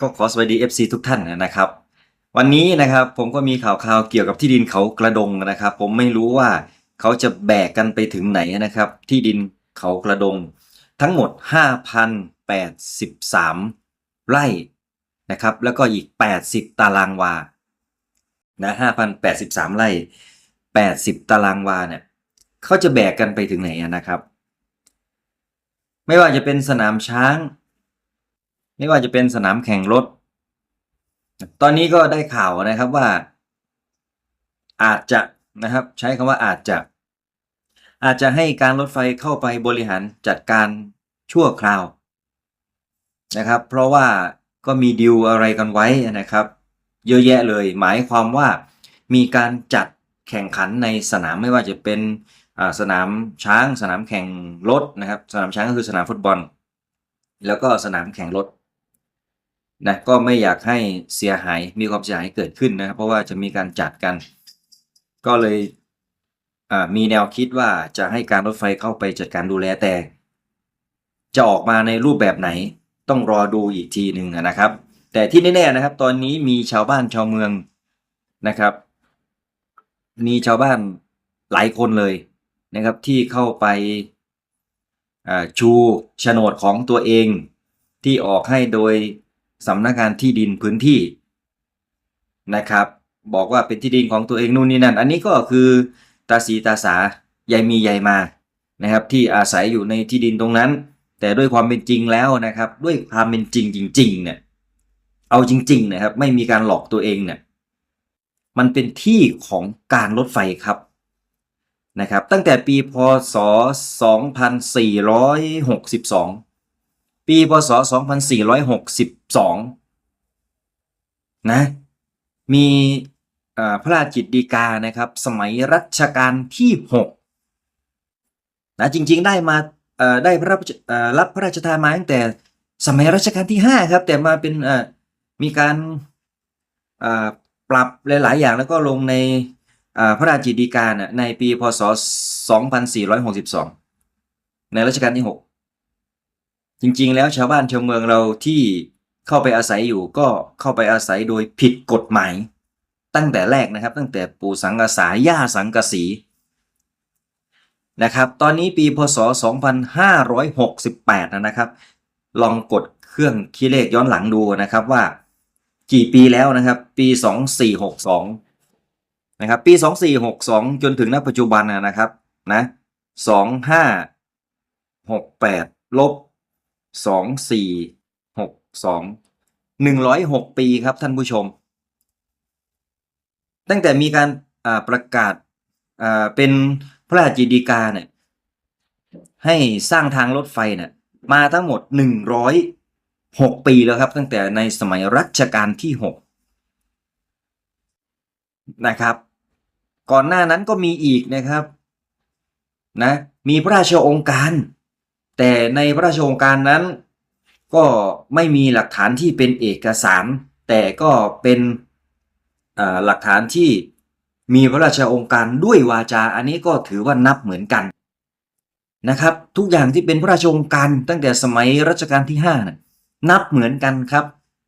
ก็ขอสวัสดี FC ทุกท่านนะครับ วันนี้นะครับผมก็มีข่าวข่าวเกี่ยวกับที่ดินเขากระดงนะครับ ผมไม่รู้ว่าเขาจะแบกกันไปถึงไหนนะครับ ที่ดินเขากระดง ทั้งหมด 5,083 ไร่นะครับ แล้วก็อีก 80 ตารางวานะ5,083 ไร่ 80 ตารางวาเนี่ยเขาจะแบกกันไปถึงไหนนะครับ ไม่ว่าจะเป็นสนามช้าง ไม่ว่าจะเป็นสนามแข่งรถ ตอนนี้ก็ได้ข่าวนะครับว่า อาจจะนะครับ ใช้คำว่าอาจจะ อาจจะให้การรถไฟเข้าไปบริหารจัดการชั่วคราวนะครับ เพราะว่าก็มีดีลอะไรกันไว้นะครับ เยอะแยะเลย หมายความว่ามีการจัดแข่งขันในสนามไม่ว่าจะเป็นสนามช้าง สนามแข่งรถนะครับ สนามช้างก็คือสนามฟุตบอล แล้วก็สนามแข่งรถ นะก็ไม่อยากให้เสียหายมีความเสียหายเกิดขึ้นนะครับเพราะว่าจะมีการจัดกัน ก็เลยมีแนวคิดว่าจะให้การรถไฟเข้าไปจัดการดูแลแต่ จะออกมาในรูปแบบไหนต้องรอดูอีกทีหนึ่งนะครับ แต่ที่แน่ๆนะครับ ตอนนี้มีชาวบ้านชาวเมืองนะครับ มีชาวบ้านหลายคนเลยนะครับ ที่เข้าไปชูโฉนดของตัวเองที่ออกให้โดย สำนักงานที่ดินพื้นที่นะครับ บอกว่าเป็นที่ดินของตัวเองนู่นนี่นั่น อันนี้ก็คือตาสีตาสายายมียายมานะครับ ที่อาศัยอยู่ในที่ดินตรงนั้น แต่ด้วยความเป็นจริงแล้วนะครับ ด้วยความเป็นจริงจริง ๆ เนี่ยเอาจริง ๆ นะครับ ไม่มีการหลอกตัวเองเนี่ยมันเป็นที่ของการรถไฟครับนะครับ ตั้งแต่ปีพศ 2462 ปีพศ 2462 นะ มีพระราชกิจฎีกานะครับ สมัยรัชกาลที่ 6 นะ จริง ๆ ได้มาได้พระราชเอ่อรับพระราชทานมาตั้งแต่สมัยรัชกาลที่ 5 ครับ แต่มาเป็นมีการปรับหลาย ๆ อย่างแล้วก็ลงในพระราชกิจฎีกาในปีพศ 2462 ในรัชกาลที่ 6 จริงๆ แล้วชาวบ้านชาวเมืองเราที่เข้าไปอาศัยอยู่ก็เข้าไปอาศัยโดยผิดกฎหมาย ตั้งแต่แรกนะครับ ตั้งแต่ปู่สังกษาย่าสังกสีนะครับ ตอนนี้ปีพศ 2568 นะครับ ลองกดเครื่องคิดเลขย้อนหลังดูนะครับว่า กี่ปีแล้วนะครับ ปี 2462 นะครับ ปี 2462 จนถึงณปัจจุบันนะนะครับนะ2568 ลบ 2462 106ปีครับท่านผู้ชม ตั้งแต่มีการประกาศเป็นพระราชกิจฎีกาเนี่ยให้สร้างทางรถไฟเนี่ยมาทั้งหมด106ปีแล้วครับ ตั้งแต่ในสมัยรัชกาลที่6นะครับ ก่อนหน้านั้นก็มีอีกนะครับนะมีพระราชองค์การ แต่ในพระราชโองการนั้น ก็ไม่มีหลักฐานที่เป็นเอกสาร แต่ก็เป็นหลักฐานที่มีพระราชโองการด้วยวาจา อันนี้ก็ถือว่านับเหมือนกันนะครับ ทุกอย่างที่เป็นพระราชโองการตั้งแต่สมัยรัชกาลที่5นะนับเหมือนกันครับ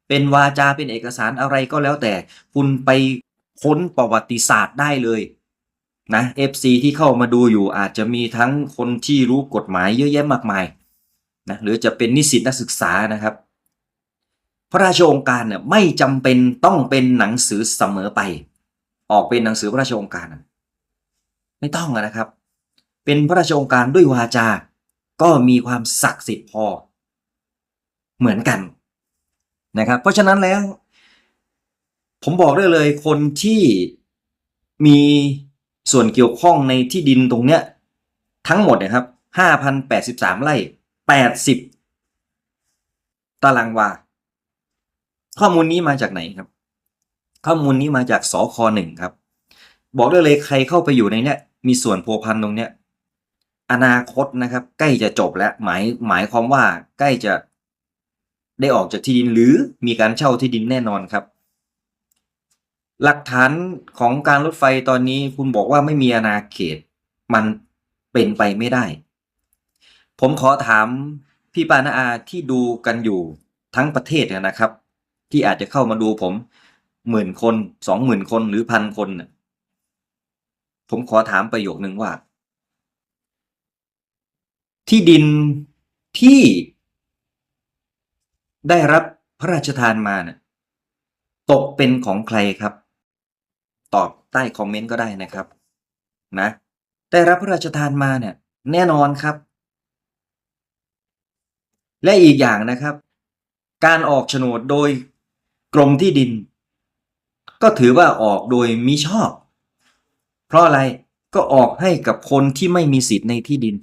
เป็นวาจาเป็นเอกสารอะไรก็แล้วแต่คุณไปค้นประวัติศาสตร์ได้เลย นะ FC ที่เข้ามาดูอยู่อาจจะมีทั้งคนที่รู้กฎหมายเยอะแยะมากมายนะหรือจะเป็นนิสิตนักศึกษานะครับ พระราชองการเนี่ยไม่จำเป็นต้องเป็นหนังสือเสมอไป ออกเป็นหนังสือพระราชองการ ไม่ต้องนะครับ เป็นพระราชองการด้วยวาจา ก็มีความศักดิ์สิทธิ์พอ เหมือนกันนะครับ เพราะฉะนั้นแล้ว ผมบอกได้เลยคนที่มี ส่วนเกี่ยวข้องในที่ดินตรงเนี้ยทั้งหมดนะครับห้าพันแปดสิบสามไร่แปดสิบตารางวา ข้อมูลนี้มาจากไหนครับ ข้อมูลนี้มาจากสคหนึ่งครับ บอกได้เลยใครเข้าไปอยู่ในเนี้ยมีส่วนพัวพันตรงเนี้ยอนาคตนะครับ ใกล้จะจบแล้วหมายหมายความว่าใกล้จะได้ออกจากที่ดินหรือมีการเช่าที่ดินแน่นอนครับ หลักฐานของการรถไฟตอนนี้คุณบอกว่าไม่มีอาณาเขต มันเป็นไปไม่ได้ ผมขอถามพี่ปานาอาที่ดูกันอยู่ทั้งประเทศนะครับ ที่อาจจะเข้ามาดูผมหมื่นคนสองหมื่นคนหรือพันคนผมขอถามประโยคนึงว่า ที่ดินที่ได้รับพระราชทานมาน่ะตกเป็นของใครครับ ตอบใต้คอมเมนต์ก็ได้นะครับนะได้รับพระราชทานมาเนี่ยแน่นอนครับ และอีกอย่างนะครับ การออกโฉนดโดยกรมที่ดิน ก็ถือว่าออกโดยมิชอบ เพราะอะไรก็ออกให้กับคนที่ไม่มีสิทธิ์ในที่ดิน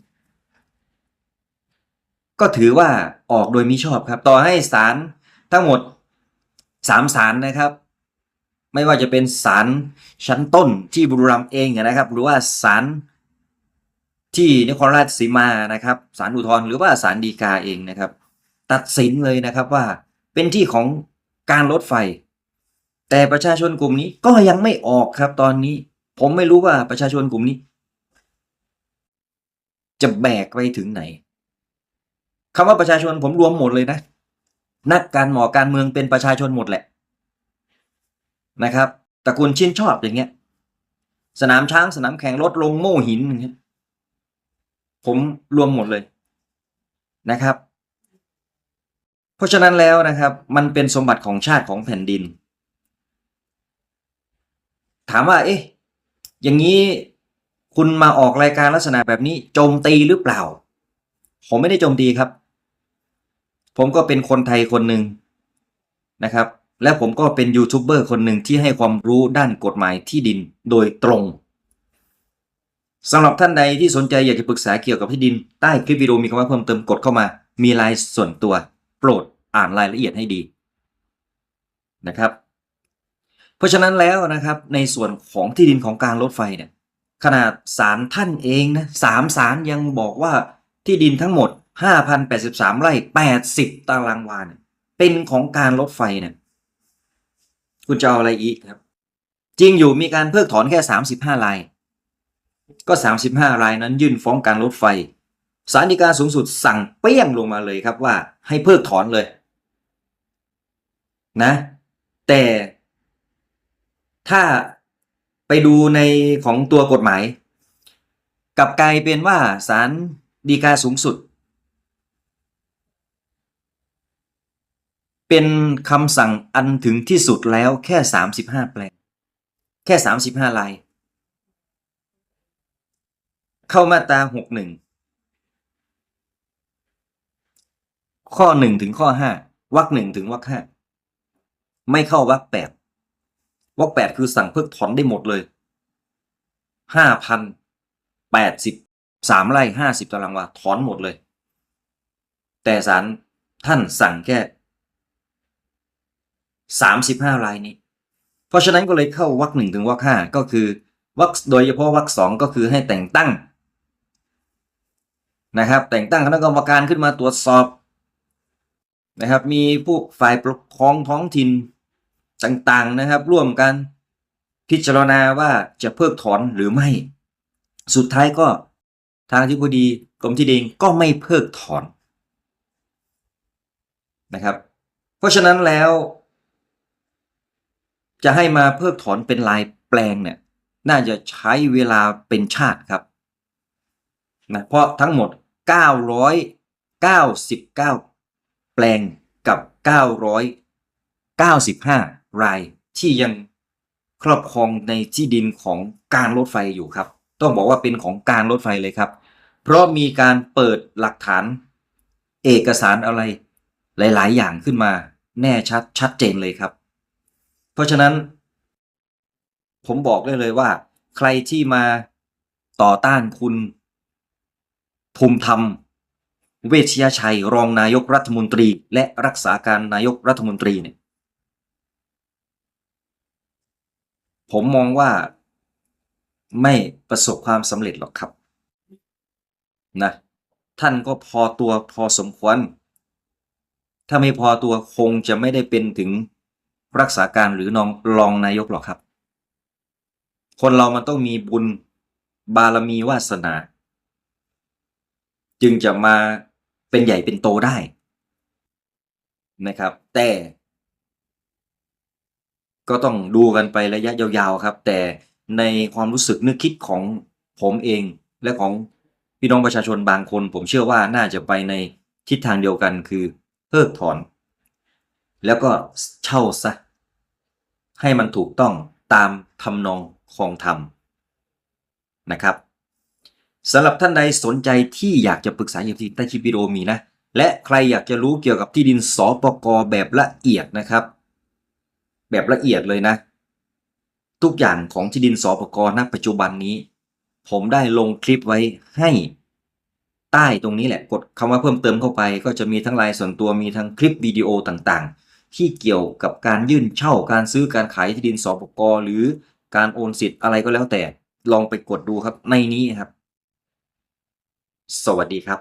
ก็ถือว่าออกโดยมิชอบครับ ต่อให้ศาลทั้งหมดสามศาลนะครับ ไม่ว่าจะเป็นศาลชั้นต้นที่บุรีรัมย์เองนะครับ หรือว่าศาลที่นครราชสีมานะครับศาลอุทธรณ์หรือว่าศาลฎีกาเองนะครับ ตัดสินเลยนะครับว่าเป็นที่ของการรถไฟ แต่ประชาชนกลุ่มนี้ก็ยังไม่ออกครับตอนนี้ ผมไม่รู้ว่าประชาชนกลุ่มนี้ จะแบกไปถึงไหนคำว่าประชาชนผมรวมหมดเลยนะ นักการหมอการเมืองเป็นประชาชนหมดแหละ นะครับตระกูลชินชอบอย่างเงี้ย สนามช้างสนามแข่งรถลงโม่หินอย่างเงี้ยผมรวมหมดเลยนะครับ เพราะฉะนั้นแล้วนะครับ มันเป็นสมบัติของชาติของแผ่นดิน ถามว่า เอ๊ะอย่างนี้คุณมาออกรายการลักษณะแบบนี้โจมตีหรือเปล่า ผมไม่ได้โจมตีครับ ผมก็เป็นคนไทยคนหนึ่งนะครับ และผมก็เป็นยูทูบเบอร์คนหนึ่งที่ให้ความรู้ด้านกฎหมายที่ดินโดยตรงสำหรับท่านใดที่สนใจอยากจะปรึกษาเกี่ยวกับที่ดิน ใต้คลิปวิดีโอมีคำว่าเพิ่มเติมกดเข้ามา มีลน์ส่วนตัว โปรดอ่านรายละเอียดให้ดีนะครับ เพราะฉะนั้นแล้วนะครับในส่วนของที่ดินของการรถไฟเนี่ยขนาดศาลท่านเองนะสามศาลยังบอกว่าที่ดินทั้งหมด 5,083 ไร่ 80 ตารางวาเนี่ยเป็นของการรถไฟเนี่ย คุณจะเอาอะไรอีกครับ จริงอยู่มีการเพิกถอนแค่ 35ราย ก็ 35รายนั้นยื่นฟ้องการรถไฟศาลฎีกาสูงสุดสั่งเปี้ยงลงมาเลยครับว่า ให้เพิกถอนเลย นะ แต่ถ้าไปดูในของตัวกฎหมายกลับกลายเป็นว่าศาลฎีกาสูงสุด เป็นคำสั่งอันถึงที่สุดแล้วแค่ 35 แปลง แค่ 35 ลาย เข้ามาตรา 61 ข้อ 1 ถึงข้อ 5วรรคหนึ่งถึงวรรคห้าไม่เข้าวรรคแปดวรรคแปดคือสั่งเพิกถอนได้หมดเลยห้าพันแปดสิบสามไร่ห้าสิบตารางวาถอนหมดเลย แต่ศาลท่านสั่งแค่ สามสิบห้ารายนี้ เพราะฉะนั้นก็เลยเข้าวรรคหนึ่งถึงวรรคห้าก็คือวรรคโดยเฉพาะวรรคสองก็คือให้แต่งตั้งนะครับ แต่งตั้งคณะกรรมการขึ้นมาตรวจสอบนะครับ มีผู้ฝ่ายปกครองท้องถิ่นต่างๆนะครับ ร่วมกันพิจารณาว่าจะเพิกถอนหรือไม่ สุดท้ายก็ทางที่พอดีกรมที่ดินก็ไม่เพิกถอนนะครับ เพราะฉะนั้นแล้ว จะให้มาเพิกถอนเป็นลายแปลงเนี่ยน่าจะใช้เวลาเป็นชาติครับนะเพราะทั้งหมด 999 แปลงกับ 995 รายที่ยังครอบครองในที่ดินของการรถไฟอยู่ครับ ต้องบอกว่าเป็นของการรถไฟเลยครับ เพราะมีการเปิดหลักฐานเอกสารอะไรหลาย ๆ อย่างขึ้นมาแน่ชัดชัดเจนเลยครับ เพราะฉะนั้น ผมบอกได้เลยว่า ใครที่มาต่อต้านคุณ ภูมิธรรม เวชยชัย รองนายกรัฐมนตรี และรักษาการนายกรัฐมนตรีเนี่ยผมมองว่าไม่ประสบความสำเร็จหรอกครับนะท่านก็พอตัวพอสมควร ถ้าไม่พอตัวคงจะไม่ได้เป็นถึง รักษาการหรือนองรองนายกหรอกครับ คนเรามันต้องมีบุญบารมีวาสนา จึงจะมาเป็นใหญ่เป็นโตได้นะครับ แต่ก็ต้องดูกันไประยะยาวๆครับ แต่ในความรู้สึกนึกคิดของผมเองและของพี่น้องประชาชนบางคน ผมเชื่อว่าน่าจะไปในทิศทางเดียวกันคือเพิกถอน แล้วก็เช่าซะ ให้มันถูกต้องตามทำนองของธรรมนะครับสำหรับท่านใดสนใจที่อยากจะปรึกษาอย่างที่ใต้คลิปวิดีโอมีนะ และใครอยากจะรู้เกี่ยวกับที่ดินสปกแบบละเอียดนะครับ แบบละเอียดเลยนะ ทุกอย่างของที่ดินสปกณปัจจุบันนี้ ผมได้ลงคลิปไว้ให้ใต้ตรงนี้แหละกดคำว่าเพิ่มเติมเข้าไป ก็จะมีทั้งไลน์ส่วนตัวมีทั้งคลิปวิดีโอต่างๆ ที่เกี่ยวกับการยื่นเช่าการซื้อการขายที่ดินสปกหรือการโอนสิทธิ์อะไรก็แล้วแต่ลองไปกดดูครับในนี้ครับ สวัสดีครับ